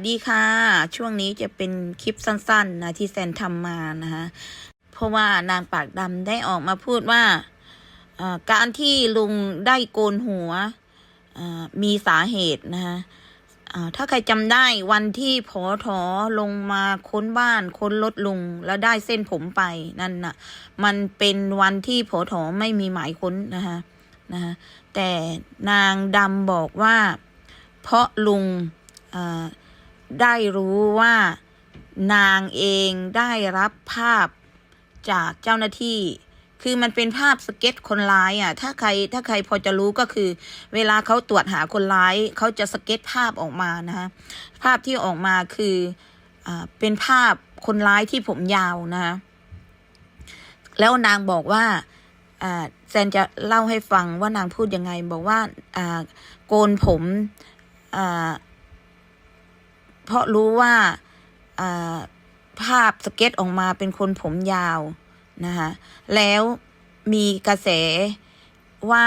วัสดีค่ะ ช่วงนี้จะเป็นคลิปสั้นๆนะที่แซนทำมานะคะเพราะว่านางปากดำได้ออกมาพูดว่าการที่ลุงได้โกนหัวมีสาเหตุนะคะถ้าใครจำได้วันที่พอถอลงมาค้นบ้านค้นรถลุงแล้วได้เส้นผมไปนั่นน่ะ มันเป็นวันที่พอถอไม่มีหมายค้นนะคะนะคะแต่นางดำบอกว่า เพราะลุงอ ได้รู้ว่านางเองได้รับภาพจากเจ้าหน้าที่ คือมันเป็นภาพสเก็ตคนร้ายอะ ถ้าใครถ้าใครพอจะรู้ก็คือ เวลาเขาตรวจหาคนร้ายเขาจะสเก็ตภาพออกมานะคะภาพที่ออกมาคืออ่าเป็นภาพคนร้ายที่ผมยาวนะคะแล้วนางบอกว่าแซนจะเล่าให้ฟังว่านางพูดยังไง บอกว่าโกนผมอ เพราะรู้ว่าภาพสเก็ตออกมาเป็นคนผมยาวนะคะแล้วมีกระแสว่า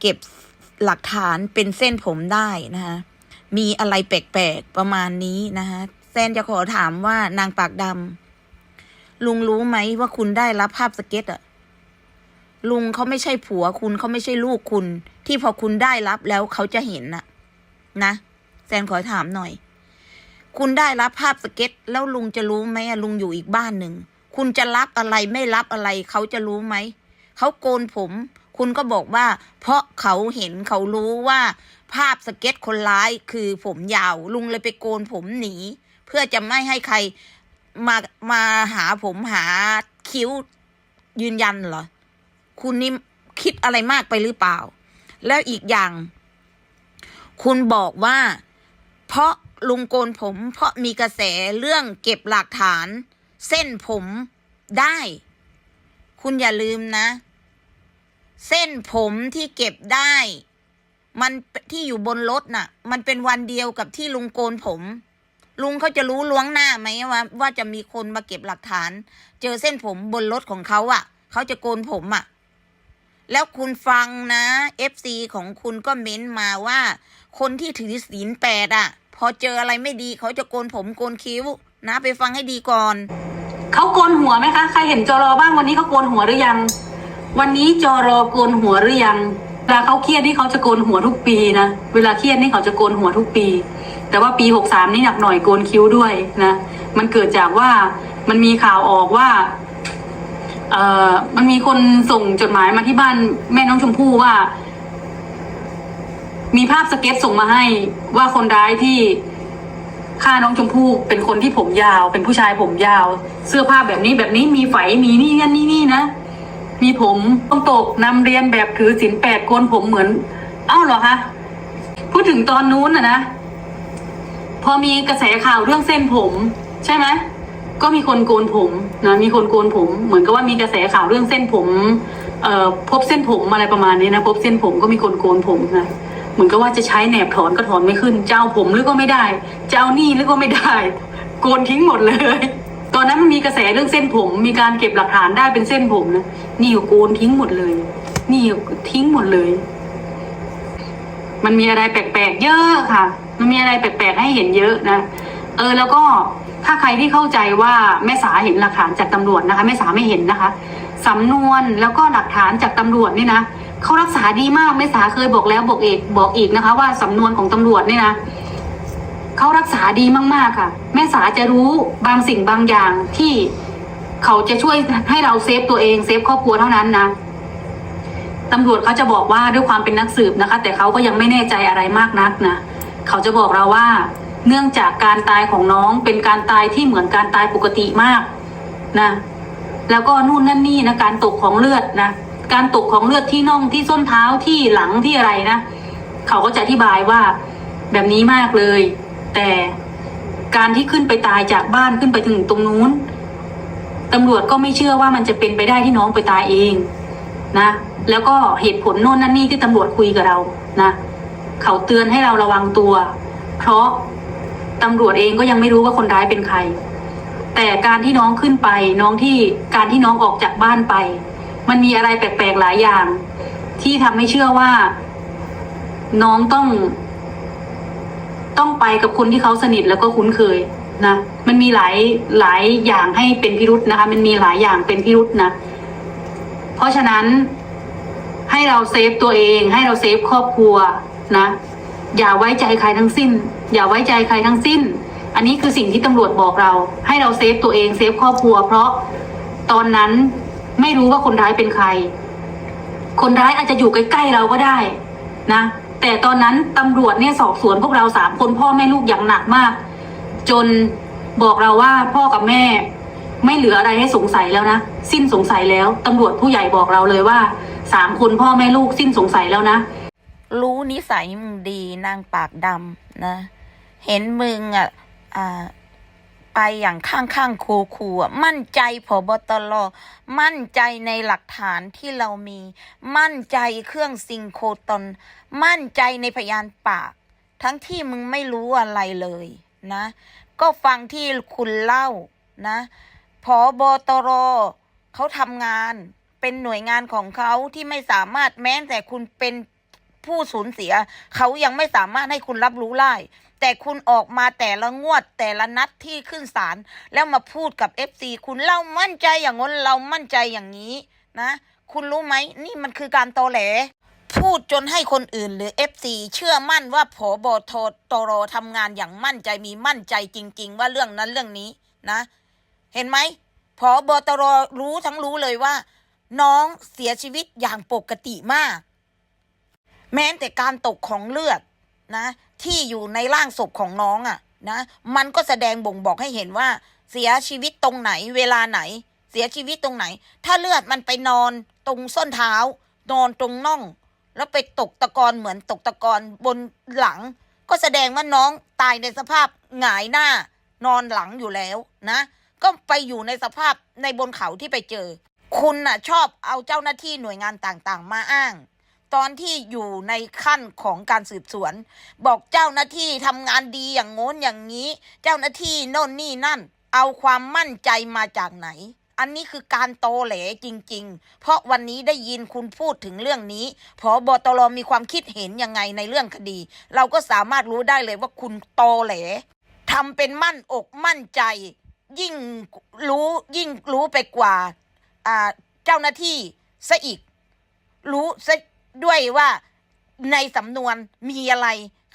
เก็บหลักฐานเป็นเส้นผมได้นะคะมีอะไรแปลกๆประมาณนี้นะคะแซนจะขอถามว่านางปากดำลุงรู้ไหมว่าคุณได้รับภาพสเก็ตอะลุงเขาไม่ใช่ผัวคุณเขาไม่ใช่ลูกคุณ ที่พอคุณได้รับแล้วเขาจะเห็นน่ะ นะแซนขอถามหน่อย คุณได้รับภาพสเก็ต แล้วลุงจะรู้ไหมลุงอยู่อีกบ้านหนึ่ง คุณจะรับอะไรไม่รับอะไร เขาจะรู้ไหม เขาโกนผม คุณก็บอกว่า เพราะเขาเห็นเขารู้ว่า ภาพสเก็ตคนร้ายคือผมยาว ลุงเลยไปโกนผมหนี เพื่อจะไม่ให้ใครมามาหาผมหาคิ้วยืนยันเหรอ คุณนี่คิดอะไรมากไปหรือเปล่า แล้วอีกอย่าง คุณบอกว่า เพราะ ลุงโกนผม เพราะมีกระแสเรื่องเก็บหลักฐาน เส้นผมได้ คุณอย่าลืมนะ เส้นผมที่เก็บได้ มันที่อยู่บนรถน่ะ มันเป็นวันเดียวกับที่ลุงโกนผม ลุงเขาจะรู้ล่วงหน้าไหมว่าว่าจะมีคนมาเก็บหลักฐาน เจอเส้นผมบนรถของเขาอะ่ะเขาจะโกนผมอะ่ะแล้วคุณฟังนะ FC ของคุณก็เม้นมาว่า คนที่ถือศีลแปดอะ พอเจออะไรไม่ดีเขาจะโกนผมโกนคิ้ว นะไปฟังให้ดีก่อน เขาโกนหัวไหมคะ ใครเห็นจอรอบ้างวันนี้เขาโกนหัวหรือยัง วันนี้จอรอโกนหัวหรือยังเวลาเขาเครียดนี่เขาจะโกนหัวทุกปีนะ เวลาเครียดนี่เขาจะโกนหัวทุกปี แต่ว่าปีหกสามนี่หนักหน่อยโกนคิ้วด้วยนะ มันเกิดจากว่ามันมีข่าวออกว่าเอ่อมันมีคนส่งจดหมายมาที่บ้านแม่น้องชมพู่ว่า มีภาพสเก็ตส่งมาให้ว่าคนร้ายที่ฆ่าน้องชมพู่เป็นคนที่ผมยาว เป็นผู้ชายผมยาว เสื้อผ้าแบบนี้แบบนี้มีไฝมีนี่นั่นนี่นี่นะมีผมต้องตกนำเรียนแบบถือศีลแปดโกนผมเหมือนเอ้าเหรอคะพูดถึงตอนนู้นนะนะพอมีกระแสข่าวเรื่องเส้นผม ใช่ไหมก็มีคนโกนผมนะมีคนโกนผม เหมือนกับว่ามีกระแสข่าวเรื่องเส้นผมเอ่อพบเส้นผมอะไรประมาณนี้นะพบเส้นผมก็มีคนโกนผมนะ เหมือนกับว่าจะใช้แหนบถอนก็ถอนไม่ขึ้น เจ้าผมหรือก็ไม่ได้ เจ้านี่หรือก็ไม่ได้ โกนทิ้งหมดเลย ตอนนั้นมันมีกระแสเรื่องเส้นผม มีการเก็บหลักฐานได้เป็นเส้นผมนะนี่โกนทิ้งหมดเลย นี่ทิ้งหมดเลย มันมีอะไรแปลกๆเยอะค่ะ มันมีอะไรแปลกๆให้เห็นเยอะนะเออแล้วก็ถ้าใครที่เข้าใจว่าแม่สาเห็นหลักฐานจากตำรวจนะคะแม่สาไม่เห็นนะคะสำนวนแล้วก็หลักฐานจากตำรวจนี่นะ เขารักษาดีมากแม่สาเคยบอกแล้วบอกเอกบอกอีกนะคะ ว่าสำนวนของตำรวจเนี่ยนะเขารักษาดีมากๆค่ะ แม่สาจะรู้บางสิ่งบางอย่างที่เขาจะช่วยให้เราเซฟตัวเองเซฟครอบครัวเท่านั้นนะตำรวจเขาจะบอกว่าด้วยความเป็นนักสืบนะคะ แต่เขาก็ยังไม่แน่ใจอะไรมากนักนะเขาจะบอกเราว่า เนื่องจากการตายของน้องเป็นการตายที่เหมือนการตายปกติมากนะ แล้วก็นู่นนั่นนี่นะการตกของเลือดนะ การตกของเลือดที่น่องที่ส้นเท้าที่หลังที่อะไรนะเขาก็จะอธิบายว่าแบบนี้มากเลย แต่การที่ขึ้นไปตายจากบ้านขึ้นไปถึงตรงนู้นตำรวจก็ไม่เชื่อว่ามันจะเป็นไปได้ที่น้องไปตายเองนะแล้วก็เหตุผลโน่นนั่นนี่ที่ตำรวจคุยกับเรานะเขาเตือนให้เราระวังตัว เพราะตำรวจเองก็ยังไม่รู้ว่าคนร้ายเป็นใคร แต่การที่น้องขึ้นไปน้องที่การที่น้องออกจากบ้านไป มันมีอะไรแปลกๆหลายอย่าง ที่ทำให้เชื่อว่า น้องต้อง ต้องไปกับคนที่เขาสนิทแล้วก็คุ้นเคยนะมันมีหลายหลายอย่างให้เป็นพิรุษนะคะ มันมีหลายอย่างเป็นพิรุษนะเพราะฉะนั้นให้เราเซฟตัวเอง ให้เราเซฟครอบครัวนะ อย่าไว้ใจใครทั้งสิ้น อย่าไว้ใจใครทั้งสิ้น อันนี้คือสิ่งที่ตำรวจบอกเรา ให้เราเซฟตัวเองเซฟครอบครัว เพราะตอนนั้น ไม่รู้ว่าคนร้ายเป็นใคร คนร้ายอาจจะอยู่ใกล้ๆเราก็ได้นะ แต่ตอนนั้นตำรวจเนี่ยสอบสวนพวกเราสามคนพ่อแม่ลูกอย่างหนักมาก จนบอกเราว่าพ่อกับแม่ ไม่เหลืออะไรให้สงสัยแล้วนะ สิ้นสงสัยแล้วตำรวจผู้ใหญ่บอกเราเลยว่าสามคนพ่อแม่ลูกสิ้นสงสัยแล้วนะ รู้นิสัยมึงดีนางปากดำนะ เห็นมึงอะอ่า ไปอย่างข้างข้างๆคูคูๆอะมั่นใจพบตรมั่นใจในหลักฐานที่เรามี มั่นใจเครื่องซิงโครตอนมั่นใจในพยานปาก ทั้งที่มึงไม่รู้อะไรเลยนะ ก็ฟังที่คุณเล่านะพบตรเขาทำงานเป็นหน่วยงานของเขาที่ไม่สามารถแม้แต่คุณเป็น ผู้สูญเสีย เขายังไม่สามารถให้คุณรับรู้ได้แต่คุณออกมาแต่ละงวดแต่ละนัดที่ขึ้นศาลแล้วมาพูดกับ FC คุณเรามั่นใจอย่างง้นเรามั่นใจอย่างนี้นะ คุณรู้ไหมนี่มันคือการโตแหล พูดจนให้คนอื่นหรือ FC เชื่อมั่นว่าผบทตรทำงานอย่างมั่นใจมีมั่นใจจริง ๆ ว่าเรื่องนั้นเรื่องนี้นะ เห็นไหมผบตรรู้ทั้งรู้เลยว่า น้องเสียชีวิตอย่างปกติมาก แม้แต่การตกของเลือดนะ ที่อยู่ในร่างศพของน้องอะ่ะนะ มันก็แสดงบ่งบอกให้เห็นว่า เสียชีวิตตรงไหน เวลาไหน เสียชีวิตตรงไหน ถ้าเลือดมันไปนอนตรงส้นเท้า นอนตรงน่อง แล้วไปตกตะกอนเหมือนตกตะกอนบนหลัง ก็แสดงว่าน้องตายในสภาพหงายหน้า นอนหลังอยู่แล้วนะ ก็ไปอยู่ในสภาพในบนเขาที่ไปเจอ คุณน่ะชอบเอาเจ้าหน้าที่หน่วยงานต่างๆ มาอ้าง ตอนที่อยู่ในขั้นของการสืบสวน บอกเจ้าหน้าที่ทำงานดีอย่างโน้นอย่างนี้ เจ้าหน้าที่โน่นนี่นั่น เอาความมั่นใจมาจากไหน อันนี้คือการโตแหลจริง ๆ เพราะวันนี้ได้ยินคุณพูดถึงเรื่องนี้พอบตรมีความคิดเห็นยังไงในเรื่องคดี เราก็สามารถรู้ได้เลยว่าคุณโตแหลทำเป็นมั่นอกมั่นใจ ยิ่งรู้ยิ่งรู้ไปกว่าเจ้าหน้าที่ซะอีก รู้ซะ ด้วยว่าในสำนวนมีอะไร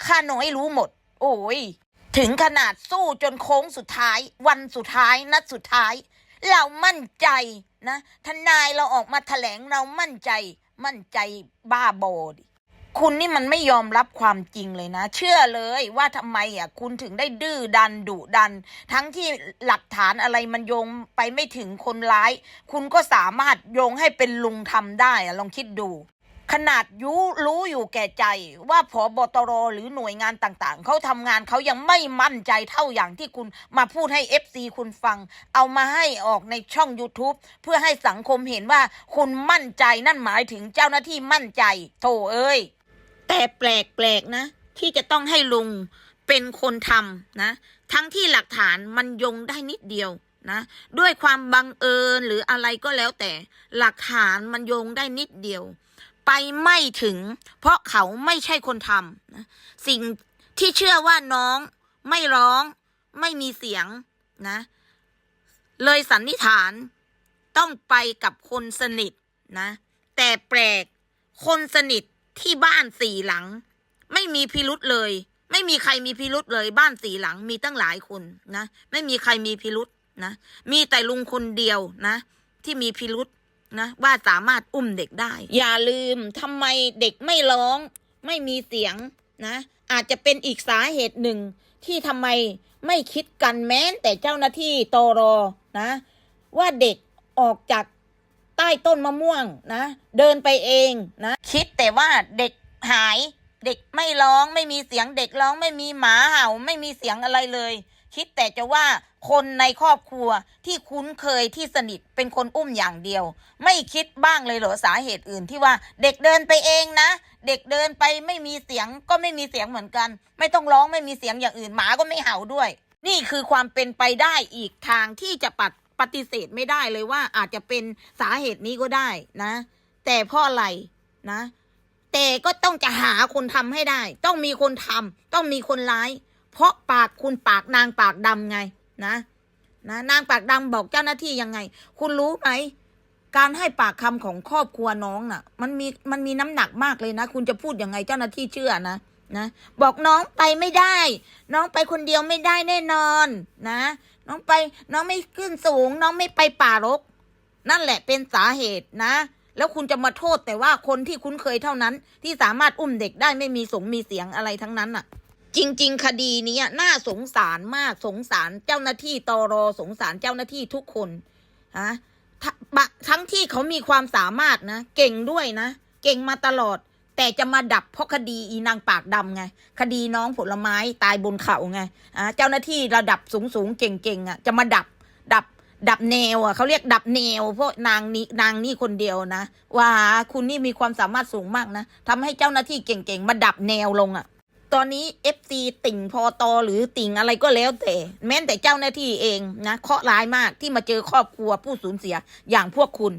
ข้าน้อยรู้หมด โอ้ย ถึงขนาดสู้จนโค้งสุดท้าย วันสุดท้าย นัดสุดท้าย เรามั่นใจนะทนายเราออกมาแถลงเรามั่นใจ มั่นใจบ้าบอดิคุณนี่มันไม่ยอมรับความจริงเลยนะ เชื่อเลยว่าทำไมอะคุณถึงได้ดื้อดันดุดัน ทั้งที่หลักฐานอะไรมันโยงไปไม่ถึงคนร้าย คุณก็สามารถโยงให้เป็นลุงทำได้อะลองคิดดู ขนาดยูรู้อยู่แก่ใจว่าผอบตรหรือหน่วยงานต่างๆ เขาทำงานเขายังไม่มั่นใจเท่าอย่างที่คุณมาพูดให้ FC คุณฟัง เอามาให้ออกในช่อง YouTube เพื่อให้สังคมเห็นว่าคุณมั่นใจนั่นหมายถึงเจ้าหน้าที่มั่นใจโถเอ้ย แต่แปลกๆนะ ที่จะต้องให้ลุงเป็นคนทำนะ ทั้งที่หลักฐานมันโยงได้นิดเดียวนะด้วยความบังเอิญหรืออะไรก็แล้วแต่ หลักฐานมันโยงได้นิดเดียว ไปไม่ถึง เพราะเขาไม่ใช่คนทำสิ่งที่เชื่อว่าน้องไม่ร้อง ไม่มีเสียงนะ เลยสันนิษฐานต้องไปกับคนสนิทนะ แต่แปลกคนสนิทที่บ้านสี่หลัง ไม่มีพิรุษเลย ไม่มีใครมีพิรุษเลย บ้านสี่หลังมีตั้งหลายคนนะ ไม่มีใครมีพิรุษนะ มีแต่ลุงคนเดียวนะ ที่มีพิรุษ นะว่าสามารถอุ้มเด็กได้ อย่าลืมทำไมเด็กไม่ร้อง ไม่มีเสียงนะ อาจจะเป็นอีกสาเหตุหนึ่ง ที่ทำไมไม่คิดกันแม้แต่เจ้าหน้าที่ตรอนะ ว่าเด็กออกจากใต้ต้นมะม่วงนะ เดินไปเองนะ คิดแต่ว่าเด็กหาย เด็กไม่ร้องไม่มีเสียงเด็กร้องไม่มีหมาเห่า ไม่มีเสียงอะไรเลย คิดแต่จะว่าคนในครอบครัวที่คุ้นเคยที่สนิทเป็นคนอุ้มอย่างเดียว ไม่คิดบ้างเลยเหรอสาเหตุอื่นที่ว่าเด็กเดินไปเองนะ เด็กเดินไปไม่มีเสียงก็ไม่มีเสียงเหมือนกัน ไม่ต้องร้องไม่มีเสียงอย่างอื่นหมาก็ไม่เห่าด้วย นี่คือความเป็นไปได้อีกทางที่จะปัดปฏิเสธไม่ได้เลยว่าอาจจะเป็นสาเหตุนี้ก็ได้นะ แต่เพราะอะไรนะ แต่ก็ต้องจะหาคนทำให้ได้ ต้องมีคนทำต้องมีคนร้าย เพราะปากคุณปากนางปากดำไงนะนะนางปากดำบอกเจ้าหน้าที่ยังไง คุณรู้ไหมการให้ปากคำของครอบครัวน้องน่ะ มันมีมันมีน้ำหนักมากเลยนะ คุณจะพูดยังไงเจ้าหน้าที่เชื่อนะนะ บอกน้องไปไม่ได้ น้องไปคนเดียวไม่ได้แน่นอนนะ น้องไปน้องไม่ขึ้นสูง น้องไม่ไปป่ารก นั่นแหละเป็นสาเหตุนะ แล้วคุณจะมาโทษแต่ว่าคนที่คุ้นเคยเท่านั้น ที่สามารถอุ้มเด็กได้ไม่มีสงมีเสียงอะไรทั้งนั้นน่ะ จริง ๆ คดีนี้น่าสงสารมากสงสารเจ้าหน้าที่ตรอสงสารเจ้าหน้าที่ทุกคนฮะทะบะทั้งที่เขามีความสามารถนะ เก่งด้วยนะ เก่งมาตลอด แต่จะมาดับเพราะคดีอีนางปากดำไง คดีน้องผลไม้ตายบนเขาไงอ่าเจ้าหน้าที่ระดับสูงสูงๆเก่งๆอะ จะมาดับดับดับแนวอะเขาเรียกดับแนวเพราะนางนี้นางนี่คนเดียวนะว่าคุณนี่มีความสามารถสูงมากนะทำให้เจ้าหน้าที่เก่งๆมาดับแนวลงอะ ตอนนี้เอฟซีติ่งพอตอหรือติ่งอะไรก็แล้วแต่ แม้แต่เจ้าหน้าที่เองนะเคราะห์ร้ายมากที่มาเจอครอบครัวผู้สูญเสียอย่างพวกคุณ